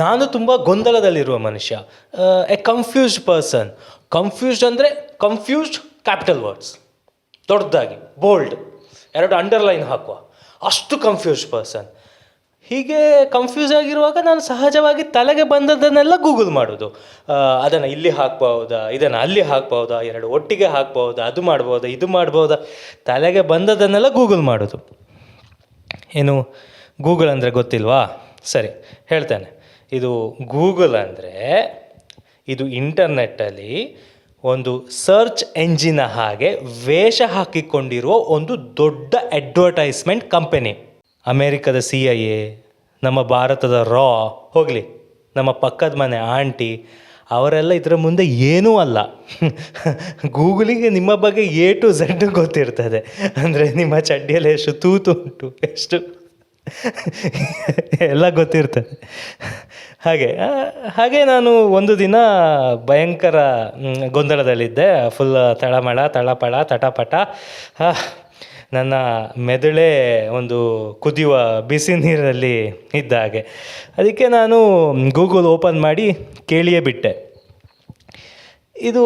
ನಾನು ತುಂಬ ಗೊಂದಲದಲ್ಲಿರುವ ಮನುಷ್ಯ ಎ ಕನ್ಫ್ಯೂಸ್ಡ್ ಪರ್ಸನ್ ಕನ್ಫ್ಯೂಸ್ಡ್ ಅಂದರೆ ಕನ್ಫ್ಯೂಸ್ಡ್ ಕ್ಯಾಪಿಟಲ್ ವರ್ಡ್ಸ್ ದೊಡ್ಡದಾಗಿ ಬೋಲ್ಡ್ ಎರಡು ಅಂಡರ್ಲೈನ್ ಹಾಕುವ. ಅಷ್ಟು ಕನ್ಫ್ಯೂಸ್ಡ್ ಪರ್ಸನ್ ಹೀಗೆ ಕನ್ಫ್ಯೂಸ್ ಆಗಿರುವಾಗ ನಾನು ಸಹಜವಾಗಿ ತಲೆಗೆ ಬಂದದ್ದನ್ನೆಲ್ಲ ಗೂಗಲ್ ಮಾಡೋದು. ಅದನ್ನು ಇಲ್ಲಿ ಹಾಕ್ಬೋದಾ, ಇದನ್ನು ಅಲ್ಲಿ ಹಾಕ್ಬೌದಾ, ಎರಡು ಒಟ್ಟಿಗೆ ಹಾಕ್ಬೋದಾ, ಅದು ಮಾಡ್ಬೋದಾ, ಇದು ಮಾಡ್ಬೋದಾ, ತಲೆಗೆ ಬಂದದ್ದನ್ನೆಲ್ಲ ಗೂಗಲ್ ಮಾಡೋದು. ಏನು ಗೂಗಲ್ ಅಂದರೆ ಗೊತ್ತಿಲ್ವಾ? ಸರಿ, ಹೇಳ್ತೇನೆ. ಇದು ಗೂಗಲ್ ಅಂದರೆ ಇದು ಇಂಟರ್ನೆಟ್ಟಲ್ಲಿ ಒಂದು ಸರ್ಚ್ ಎಂಜಿನ ಹಾಗೆ ವೇಷ ಹಾಕಿಕೊಂಡಿರುವ ಒಂದು ದೊಡ್ಡ ಅಡ್ವರ್ಟೈಸ್ಮೆಂಟ್ ಕಂಪನಿ. ಅಮೇರಿಕದ ಸಿ ಐ ಎ, ನಮ್ಮ ಭಾರತದ ರಾ, ಹೋಗಲಿ, ನಮ್ಮ ಪಕ್ಕದ ಮನೆ ಆಂಟಿ, ಅವರೆಲ್ಲ ಇದರ ಮುಂದೆ ಏನೂ ಅಲ್ಲ. ಗೂಗಲಿಗೆ ನಿಮ್ಮ ಬಗ್ಗೆ ಎ ಟು ಝೆಡ್ ಗೊತ್ತಿರ್ತದೆ. ಅಂದರೆ ನಿಮ್ಮ ಚಡ್ಡಿಯಲ್ಲಿ ಎಷ್ಟು ತೂತು ಉಂಟು, ಎಷ್ಟು ಎಲ್ಲ ಗೊತ್ತಿರ್ತದೆ ಹಾಗೆ ಹಾಗೆ ನಾನು ಒಂದು ದಿನ ಭಯಂಕರ ಗೊಂದಲದಲ್ಲಿದ್ದೆ. ಫುಲ್ ತಳಮಳ, ತಳಪಳ, ತಟಪಟ. ನನ್ನ ಮೆದುಳೆ ಒಂದು ಕುದಿಯುವ ಬಿಸಿ ನೀರಲ್ಲಿ ಇದ್ದ ಹಾಗೆ. ಅದಕ್ಕೆ ನಾನು ಗೂಗಲ್ ಓಪನ್ ಮಾಡಿ ಕೇಳಿಯೇ ಬಿಟ್ಟೆ. ಇದು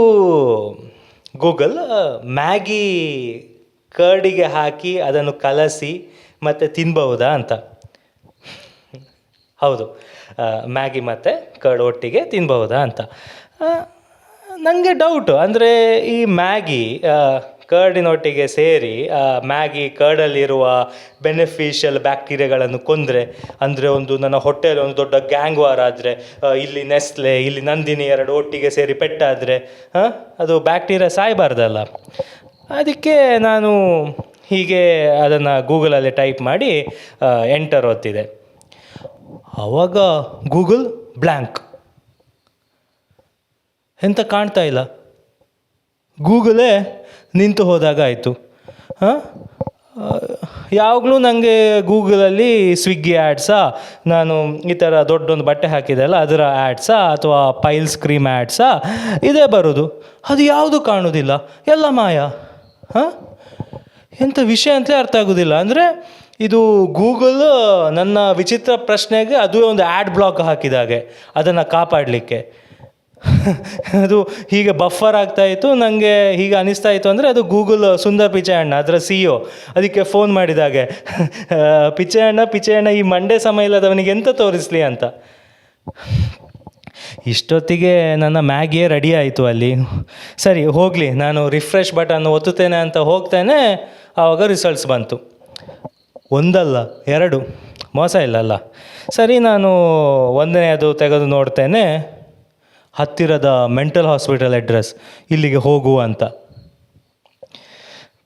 ಗೂಗಲ್ ಮ್ಯಾಗಿ ಕರ್ಡಿಗೆ ಹಾಕಿ ಅದನ್ನು ಕಲಸಿ ಮತ್ತು ತಿನ್ಬಹುದಾ ಅಂತ. ಹೌದು. ಮ್ಯಾಗಿ ಮತ್ತು ಕರ್ಡ್ ಒಟ್ಟಿಗೆ ತಿನ್ಬಹುದಾ ಅಂತ. ನನಗೆ ಡೌಟು ಅಂದರೆ ಈ ಮ್ಯಾಗಿ ಕರ್ಡಿನೊಟ್ಟಿಗೆ ಸೇರಿ ಮ್ಯಾಗಿ ಕರ್ಡಲ್ಲಿರುವ ಬೆನಿಫಿಷಿಯಲ್ ಬ್ಯಾಕ್ಟೀರಿಯಾಗಳನ್ನು ಕೊಂದರೆ, ಅಂದರೆ ಒಂದು ನನ್ನ ಹೊಟ್ಟೆಯಲ್ಲಿ ಒಂದು ದೊಡ್ಡ ಗ್ಯಾಂಗ್ ವಾರ್ ಆದರೆ ಇಲ್ಲಿ ನೆಸ್ಲೆ ಇಲ್ಲಿ ನಂದಿನಿ ಎರಡು ಒಟ್ಟಿಗೆ ಸೇರಿ ಪೆಟ್ಟಾದರೆ ಅದು ಬ್ಯಾಕ್ಟೀರಿಯಾ ಸಾಯಬಾರ್ದಲ್ಲ. ಅದಕ್ಕೆ ನಾನು ಹೀಗೆ ಅದನ್ನು ಗೂಗಲಲ್ಲಿ ಟೈಪ್ ಮಾಡಿ ಎಂಟರ್ ಒತ್ತಿದೆ. ಆವಾಗ ಗೂಗಲ್ ಬ್ಲ್ಯಾಂಕ್. ಎಂತ ಕಾಣ್ತಾ ಇಲ್ಲ. ಗೂಗಲೇ ನಿಂತು ಹೋದಾಗ ಆಯಿತು. ಹಾಂ? ಯಾವಾಗಲೂ ನನಗೆ ಗೂಗಲಲ್ಲಿ ಸ್ವಿಗ್ಗಿ ಆ್ಯಡ್ಸಾ ನಾನು ಈ ಥರ ದೊಡ್ಡೊಂದು ಬಟ್ಟೆ ಹಾಕಿದೆಲ್ಲ, ಅದರ ಆ್ಯಡ್ಸಾ ಅಥವಾ ಪೈಲ್ಸ್ ಕ್ರೀಮ್ ಆ್ಯಡ್ಸಾ ಇದೇ ಬರೋದು. ಅದು ಯಾವುದು ಕಾಣೋದಿಲ್ಲ. ಎಲ್ಲ ಮಾಯ? ಹಾಂ? ಎಂಥ ವಿಷಯ ಅಂತಲೇ ಅರ್ಥ ಆಗೋದಿಲ್ಲ. ಅಂದರೆ ಇದು ಗೂಗಲ್ ನನ್ನ ವಿಚಿತ್ರ ಪ್ರಶ್ನೆಗೆ ಅದು ಒಂದು ಆ್ಯಡ್ ಬ್ಲಾಕ್ ಹಾಕಿದಾಗೆ ಅದನ್ನು ಕಾಪಾಡಲಿಕ್ಕೆ. ಅದು ಹೀಗೆ ಬಫರ್ ಆಗ್ತಾ ಇತ್ತು ನನಗೆ ಹೀಗೆ ಅನಿಸ್ತಾ ಇತ್ತು ಅಂದರೆ ಅದು ಗೂಗಲ್ ಸುಂದರ್ ಪಿಚಯಣ್ಣ, ಅದರ ಸಿ ಒ ಅದಕ್ಕೆ ಫೋನ್ ಮಾಡಿದಾಗೆ ಪಿಚಯಣ್ಣ ಪಿಚಯಣ್ಣ, ಈ ಮಂಡೆ ಸಮಯ ಇಲ್ಲದವನಿಗೆ ಎಂತ ತೋರಿಸ್ಲಿ ಅಂತ. ಇಷ್ಟೊತ್ತಿಗೆ ನನ್ನ ಮ್ಯಾಗಿಯೇ ರೆಡಿ ಆಯಿತು ಅಲ್ಲಿ. ಸರಿ, ಹೋಗಲಿ, ನಾನು ರಿಫ್ರೆಶ್ ಬಟನ್ ಒತ್ತುತ್ತೇನೆ ಅಂತ ಹೋಗ್ತೇನೆ, ಆವಾಗ ರಿಸಲ್ಟ್ಸ್ ಬಂತು. ಒಂದಲ್ಲ, ಎರಡು. ಮೋಸ ಇಲ್ಲಲ್ಲ. ಸರಿ, ನಾನು ಒಂದನೆಯದು ತೆಗೆದು ನೋಡ್ತೇನೆ. ಹತ್ತಿರದ ಮೆಂಟಲ್ ಹಾಸ್ಪಿಟಲ್ ಅಡ್ರೆಸ್ ಇಲ್ಲಿಗೆ ಹೋಗು ಅಂತ.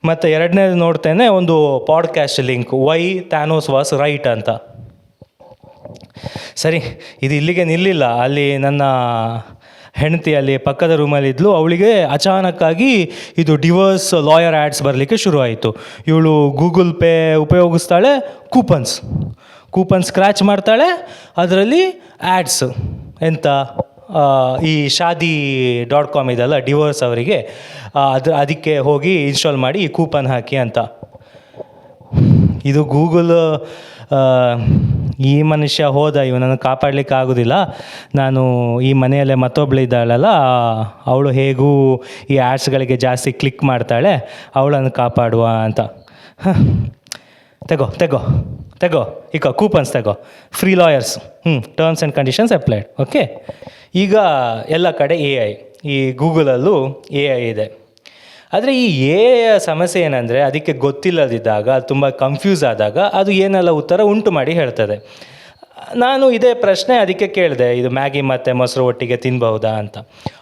ಮತ್ತು ಎರಡನೇದು ನೋಡ್ತೇನೆ, ಒಂದು podcast link why Thanos was right ಅಂತ. ಸರಿ, ಇದು ಇಲ್ಲಿಗೆ ನಿಲ್ಲಿಲ್ಲ. ಅಲ್ಲಿ ನನ್ನ ಹೆಂಡತಿ ಅಲ್ಲಿ ಪಕ್ಕದ ರೂಮಲ್ಲಿ ಇದ್ಲು. ಅವಳಿಗೆ ಅಚಾನಕ್ಕಾಗಿ ಇದು ಡಿವೋರ್ಸ್ ಲಾಯರ್ ಆ್ಯಡ್ಸ್ ಬರಲಿಕ್ಕೆ ಶುರುವಾಯಿತು. ಇವಳು ಗೂಗಲ್ ಪೇ ಉಪಯೋಗಿಸ್ತಾಳೆ ಕೂಪನ್ಸ್ ಕೂಪನ್ ಸ್ಕ್ರ್ಯಾಚ್ ಮಾಡ್ತಾಳೆ, ಅದರಲ್ಲಿ ಆ್ಯಡ್ಸ್ ಎಂತ ಈ ಶಾದಿ ಡಾಟ್ ಕಾಮ್ ಇದೆಲ್ಲ ಡಿವೋರ್ಸ್ ಅವರಿಗೆ. ಅದು, ಅದಕ್ಕೆ ಹೋಗಿ ಇನ್ಸ್ಟಾಲ್ ಮಾಡಿ ಕೂಪನ್ ಹಾಕಿ ಅಂತ. ಇದು ಗೂಗಲ್ ಈ ಮನುಷ್ಯ ಹೋದ, ಇವನನ್ನು ಕಾಪಾಡಲಿಕ್ಕೆ ಆಗೋದಿಲ್ಲ. ನಾನು ಈ ಮನೆಯಲ್ಲೇ ಮತ್ತೊಬ್ಳು ಇದ್ದಾಳಲ್ಲ, ಅವಳು ಹೇಗೂ ಈ ಆ್ಯಡ್ಸ್ಗಳಿಗೆ ಜಾಸ್ತಿ ಕ್ಲಿಕ್ ಮಾಡ್ತಾಳೆ, ಅವಳನ್ನು ಕಾಪಾಡುವ ಅಂತ. ತೆಗೋ ತೆಗೋ ತೆಗೋ ಈಗ coupons ತೆಗೋ. Free lawyers hmm terms and conditions applied okay ಈಗ ಎಲ್ಲ ಕಡೆ ಎ ಐ ಈ ಗೂಗಲಲ್ಲೂ ಎ ಐ ಇದೆ. ಆದರೆ ಈ ಎ ಸಮಸ್ಯೆ ಏನಂದರೆ ಅದಕ್ಕೆ ಗೊತ್ತಿಲ್ಲದಿದ್ದಾಗ ತುಂಬ ಕನ್ಫ್ಯೂಸ್ ಆದಾಗ ಅದು ಏನೆಲ್ಲ ಉತ್ತರ ಉಂಟು ಮಾಡಿ ಹೇಳ್ತದೆ. ನಾನು ಇದೇ ಪ್ರಶ್ನೆ ಅದಕ್ಕೆ ಕೇಳಿದೆ, ಇದು ಮ್ಯಾಗಿ ಮತ್ತು ಮೊಸರು ಒಟ್ಟಿಗೆ ತಿನ್ಬಹುದಾ ಅಂತ.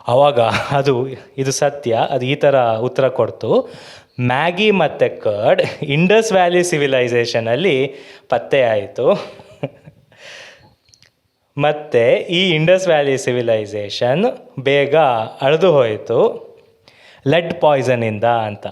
ಆವಾಗ ಅದು, ಇದು ಸತ್ಯ, ಅದು ಈ ಥರ ಉತ್ತರ ಕೊಡ್ತು. ಮ್ಯಾಗಿ ಮತ್ತು ಕರ್ಡ್ ಇಂಡಸ್ ವ್ಯಾಲಿ ಸಿವಿಲೈಸೇಷನಲ್ಲಿ ಪತ್ತೆ ಆಯಿತು. ಮತ್ತು ಈ ಇಂಡಸ್ ವ್ಯಾಲಿ ಸಿವಿಲೈಸೇಷನ್ ಬೇಗ ಅಳೆದು ಹೋಯಿತು. ಲೆಡ್ ಪಾಯ್ಸನಿಂದ ಅಂತ.